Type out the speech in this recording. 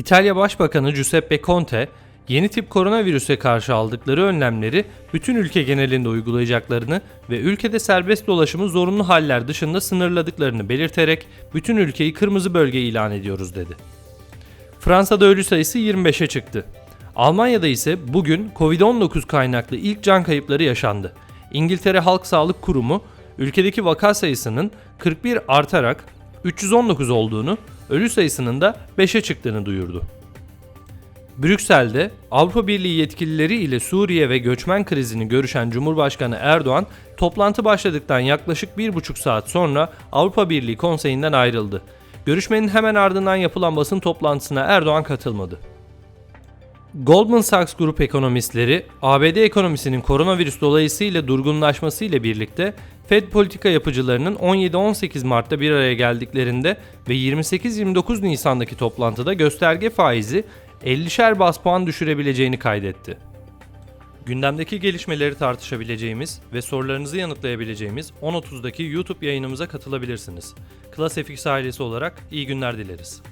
İtalya Başbakanı Giuseppe Conte, yeni tip koronavirüse karşı aldıkları önlemleri bütün ülke genelinde uygulayacaklarını ve ülkede serbest dolaşımı zorunlu haller dışında sınırladıklarını belirterek bütün ülkeyi kırmızı bölge ilan ediyoruz dedi. Fransa'da ölü sayısı 25'e çıktı. Almanya'da ise bugün Covid-19 kaynaklı ilk can kayıpları yaşandı. İngiltere Halk Sağlık Kurumu ülkedeki vaka sayısının 41 artarak 319 olduğunu, ölü sayısının da 5'e çıktığını duyurdu. Brüksel'de Avrupa Birliği yetkilileri ile Suriye ve göçmen krizini görüşen Cumhurbaşkanı Erdoğan, toplantı başladıktan yaklaşık bir buçuk saat sonra Avrupa Birliği konseyinden ayrıldı. Görüşmenin hemen ardından yapılan basın toplantısına Erdoğan katılmadı. Goldman Sachs Grup ekonomistleri, ABD ekonomisinin koronavirüs dolayısıyla durgunlaşması ile birlikte Fed politika yapıcılarının 17-18 Mart'ta bir araya geldiklerinde ve 28-29 Nisan'daki toplantıda gösterge faizi 50'şer bas puan düşürebileceğini kaydetti. Gündemdeki gelişmeleri tartışabileceğimiz ve sorularınızı yanıtlayabileceğimiz 10.30'daki YouTube yayınımıza katılabilirsiniz. Class FX ailesi olarak iyi günler dileriz.